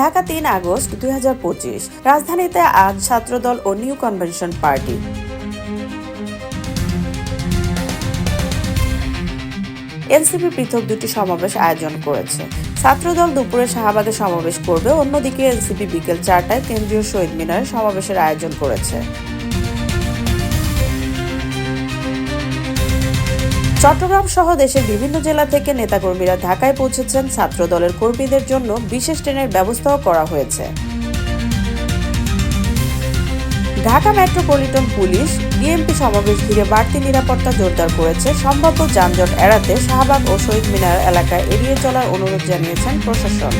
ঢাকা তিন আগস্ট দুই হাজার পঁচিশ। রাজধানীতে আজ ছাত্রদল ও নিউ কনভেনশন পার্টি। এনসিপি পৃথক দুটি সমাবেশ আয়োজন করেছে। ছাত্রদল দুপুরে শাহবাগে সমাবেশ করবে। অন্যদিকে এনসিপি বিকেল চারটায় কেন্দ্রীয় শহীদ মিনারে সমাবেশের আয়োজন করেছে। চট্টগ্রাম সহ দেশের বিভিন্ন জেলা থেকে নেতাকর্মীরা ঢাকায় পৌঁছেছেন। ছাত্র দলের কর্মীদের জন্য বিশেষ ট্রেনের ব্যবস্থাও করা হয়েছে। ঢাকা মেট্রোপলিটন পুলিশ বিএমপি সমাবেশ ঘিরে বাড়তি নিরাপত্তা জোরদার করেছে। সম্ভাব্য যানজট এড়াতে শাহবাগ ও শহীদ মিনার এলাকায় এড়িয়ে চলার অনুরোধ জানিয়েছেন প্রশাসন।